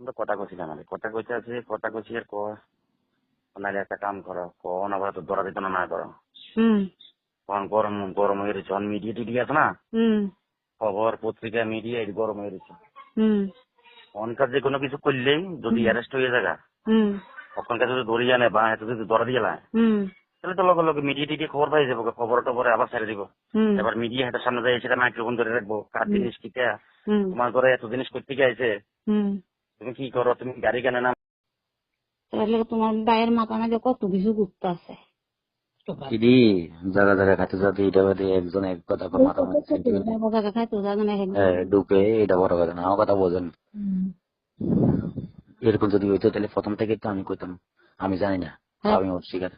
আমরা কথা কইছিলাম আরে কথা কইতে আছে কথা কইছি আর ক নাহলে একটা কাম করো কোন আবার তো দরা দিত না করো। হুম। তখন গরম গরম হয়ে গেছে মিডিয়া টিডিয়া আছে না? হুম। খবর পত্রিকা মিডিয়া গরম হয়ে গেছে অনকার যে কোনো কিছু করলেই যদি অ্যারেস্ট হয়ে যায় হুম। ওখানকার যদি ধরিয়ে আনে বা এত যদি ধরা দিয়ে লায় হুম। তাহলে তো লগে লগে মিডিয়া টিডিয়া খবর পাই যাব খবর টবরে আবার ছেড়ে দিব। এবার মিডিয়া হাতের সামনে যায় সেটা মাইক্রোফোন ধরে রাখব কার জিনিস কিটা তোমার ঘরে এত জিনিস করতে গেছে তুমি কি করো তুমি গাড়ি কেন না তোমার ভাইয়ের মাথা মাঝে কত কিছু গুপ্ত আছে। দিদি জায়গা জায়গা খাইতে যাতে এটা বাদে একজন এক কথা মাথা জায়গা খাইতো না ঢুকে এটা বড় কথা না আমার কথা বোঝেন। এরকম যদি হইতো তাহলে প্রথম থেকে তো আমি কইতাম আমি জানি না হ্যাঁ। আমি শিকার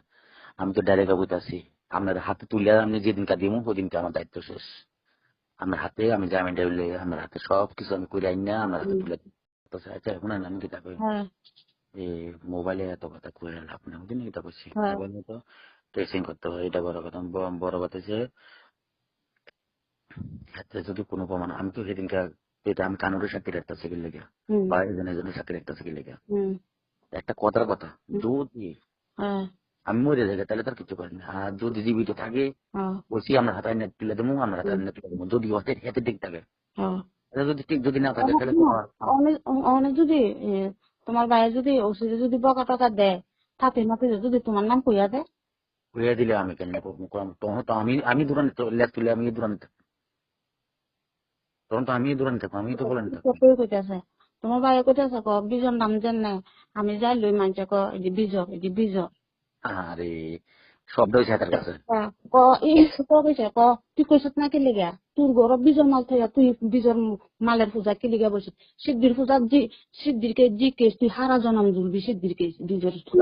আমি তো ডাইরেক্ট কইতাছি আপনার হাতে তুলে আমি যেদিনকা দিব ওদিনকে আমার দায়িত্ব শেষ। আমার হাতে আমি জামিন টেবিলে আমার হাতে সব কিছু আমি কইরা আইন না আমার হাতে তুলে আচ্ছা এখন আমি কই হ্যাঁ। যে মোবাইলে এত কথা লাভ না এটা হ্যাঁ। তো ট্রেসিং করতে হয় এটা বড় কথা। বড় কথা যে হাতে যদি কোনো প্রমাণ আমি তো সেদিনকে এটা আমি কানুরের সাথে একটা সেকেন্ড লেগে। হুম। বা এজনের জন্য সাথে একটা সেকেন্ড লেগে। একটা কথার কথা। যদি আমি মরে যাই তাহলে তার কিছু করেন আর যদি জীবিত থাকে হ্যাঁ। বলছি আমরা হাতে আইনে তুলে দেবো আমরা হাতে আইনে তুলে দেবো। যদি হাতে হাতে ঠিক থাকে হ্যাঁ। যদি ঠিক যদি না থাকে তাহলে অনেক যদি তোমার যদি ওষুধে যদি বকা টকা দেয় তাতে মাতে যদি তোমার নাম কইয়া দেয়? হয়ে দিলে আমি কেন তখন তো আমি আমি দূরান্তে লেখ তুলে আমি দূরান্তে। তখন তো আমি দূরান্তে থাকব আমি তো বলেন কইতাছে তোমার ভাইয়ে কইতাছে ক বিজন নাম জান না আমি যাই লই মানছে ক এই যে বিজ এই যে বিজ আরে, শব্দ তার কাছে। ক ক কইছে, ক, তুই কইছত না কি গা তোর ঘর বিজর মাল থাকা তুই বিজর মালের পূজা কি লিগা বসে সিদ্ধির পূজা সিদ্ধির কে জি কে তুই হারা জনম জুলবি সিদ্ধির কে বিজর